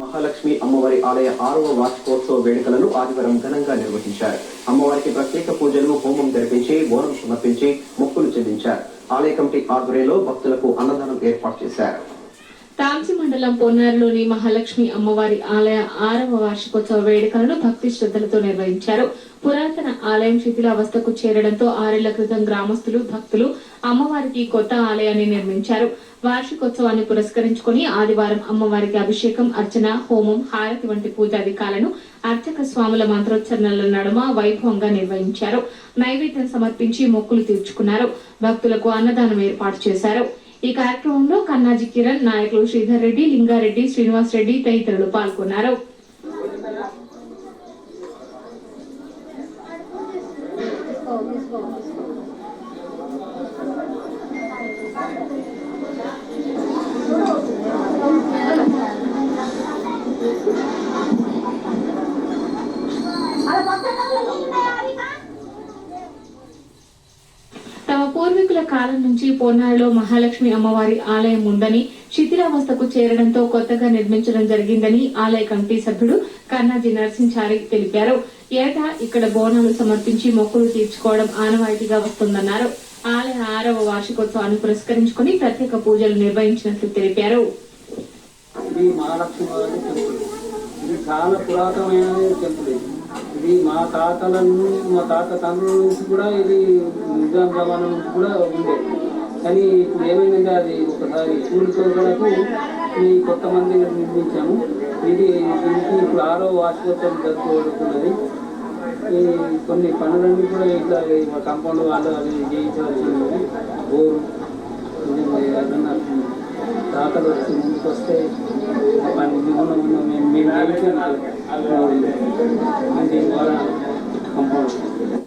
మహాలక్ష్మి అమ్మవారి ఆలయ ఆరవ వార్షికోత్సవ వేడుకలను ఆదివారం ఘనంగా నిర్వహించారు. అమ్మవారికి ప్రత్యేక పూజలు హోమం జరిపించి బోనం సమర్పించి మొక్కులు చెల్లించారు. ఆలయ కమిటీ ఆధ్వర్యంలో భక్తులకు అన్నదానం ఏర్పాటు చేశారు. తాంసి మండలం పొన్నారులోని మహాలక్ష్మి అమ్మవారి ఆలయ ఆరవ వార్షికోత్సవ వేడుకలను భక్తి శ్రద్ధలతో నిర్వహించారు. పురాతన ఆలయం శిథిలావస్థకు చేరడంతో ఆరేళ్ళ క్రితం గ్రామస్తులు భక్తులు అమ్మవారికి కొత్త ఆలయాన్ని నిర్మించారు. వార్షికోత్సవాన్ని పురస్కరించుకుని ఆదివారం అమ్మవారికి అభిషేకం అర్చన హోమం హారతి వంటి పూజాధికాలను అర్చక స్వాముల మంత్రోచ్చరణల నడుమ వైభవంగా నిర్వహించారు. నైవేద్యం సమర్పించి మొక్కులు తీర్చుకున్నారు. భక్తులకు అన్నదానం ఏర్పాటు చేశారు. ఈ కార్యక్రమంలో కన్నాజీ కిరణ్ నాయకులు శ్రీధర్ రెడ్డి లింగారెడ్డి శ్రీనివాస్ రెడ్డి తదితరులు పాల్గొన్నారు. అలా పూర్వీకుల కాలం నుంచి పొన్నాడులో మహాలక్ష్మి అమ్మవారి ఆలయం ఉందని శిథిలావస్థకు చేరడంతో కొత్తగా నిర్మించడం జరిగిందని ఆలయ కమిటీ సభ్యుడు కన్నాజీ నరసింహారి తెలిపారు. ఏటా ఇక్కడ బోనాలు సమర్పించి మొక్కులు తీర్చుకోవడం ఆనవాయితీగా వస్తుందన్నారు. ఆలయ ఆరవ వార్షికోత్సవాన్ని పురస్కరించుకుని ప్రత్యేక పూజలు నిర్వహించినట్లు తెలిపారు. ఇది చాలా పురాతనమైన టెంపుల్. ఇది మా తాతల నుండి మా తాత తండ్రుల నుంచి కూడా ఇది నిజాం జమానా నుంచి కూడా ఉంది కానీ ఇప్పుడు ఏమైందంటే అది ఒకసారి కూలికోగలకు ఈ కొత్త మందిని నిర్మించాము. ఇది దీనికి ఇప్పుడు ఆరో వార్షికోత్సవం జరుపుకోబడుతున్నది. ఈ కొన్ని పనులన్నీ కూడా ఇట్లా మా కాంపౌండ్ వాళ్ళు అవి చేయించవలసి ఉంది బోరు ఏదన్నా తాతలు వచ్చి ముందుకు వస్తే ఉన్న మేము మేము చేయించాము I think what I'm comfortable with.